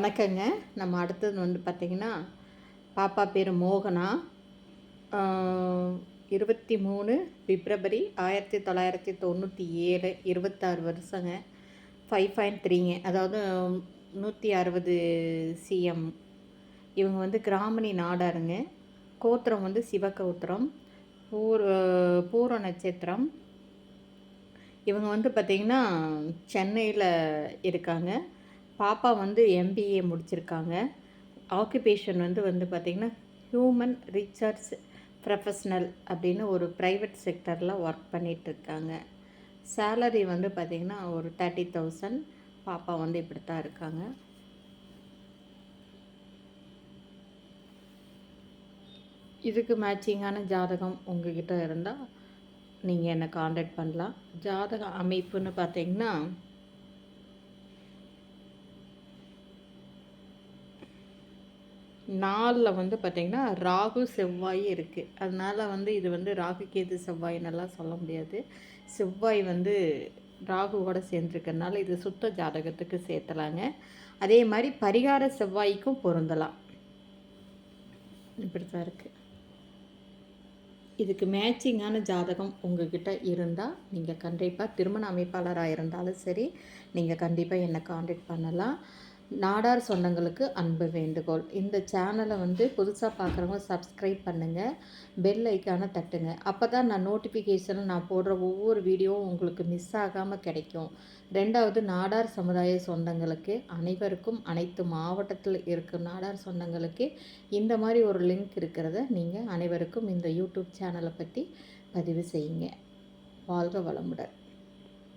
வணக்கங்க. நம்ம அடுத்தது வந்து பார்த்திங்கன்னா பாப்பா பேர் மோகனா. இருபத்தி மூணு பிப்ரவரி ஆயிரத்தி தொள்ளாயிரத்தி தொண்ணூற்றி ஏழு இருபத்தாறு வருஷங்க. ஃபைவ் பாயிண்ட் த்ரீங்க அதாவது நூற்றி அறுபது சிஎம் இவங்க வந்து கிராமணி நாடாருங்க. கோத்திரம் வந்து சிவகோத்திரம். பூர் பூர நட்சத்திரம். இவங்க வந்து பார்த்திங்கன்னா சென்னையில் இருக்காங்க. பாப்பா வந்து எம்பிஏ முடிச்சிருக்காங்க. ஆக்குபேஷன் வந்து வந்து பார்த்திங்கன்னா ஹியூமன் ரிசர்ச் ப்ரொஃபஷ்னல் அப்படின்னு ஒரு ப்ரைவேட் செக்டரில் ஒர்க் பண்ணிகிட்ருக்காங்க சேலரி வந்து பார்த்திங்கன்னா ஒரு தேர்ட்டி தௌசண்ட் பாப்பா வந்து இப்படி தான் இருக்காங்க. இதுக்கு மேட்சிங்கான ஜாதகம் உங்ககிட்ட இருந்தால் நீங்கள் என்னை காண்டாக்ட் பண்ணலாம். ஜாதக அமைப்புன்னு பார்த்தீங்கன்னா நாளில் வந்து பார்த்திங்கன்னா ராகு செவ்வாய் இருக்குது அதனால் வந்து இது வந்து ராகு கேது செவ்வாயின்னெல்லாம் சொல்ல முடியாது. செவ்வாய் வந்து ராகுவோட சேர்ந்துருக்கறனால இது சுத்த ஜாதகத்துக்கு சேர்த்தலாங்க. அதே மாதிரி பரிகார செவ்வாய்க்கும் பொருந்தலாம். இப்படி தான் இருக்குது இதுக்கு மேட்சிங்கான ஜாதகம் உங்ககிட்ட இருந்தால் நீங்கள் கண்டிப்பாக திருமண அமைப்பாளராக இருந்தாலும் சரி நீங்கள் கண்டிப்பாக என்னை காண்டாக்ட் பண்ணலாம். நாடார் சொந்தங்களுக்கு அன்பு வேண்டுகோள். இந்த சேனலை வந்து புதுசாக பார்க்குறவங்க சப்ஸ்கிரைப் பண்ணுங்கள் பெல் ஐக்கானை தட்டுங்க. அப்போ தான் நான் நோட்டிஃபிகேஷன் நான் போடுற ஒவ்வொரு வீடியோவும் உங்களுக்கு மிஸ் ஆகாமல் கிடைக்கும். ரெண்டாவது நாடார் சமுதாய சொந்தங்களுக்கு அனைவருக்கும் அனைத்து மாவட்டத்தில் இருக்கும் நாடார் சொந்தங்களுக்கு இந்த மாதிரி ஒரு லிங்க் இருக்கிறத நீங்கள் அனைவருக்கும் இந்த யூடியூப் சேனலை பற்றி பதிவு செய்யுங்க. வாழ்க வளமுடன்.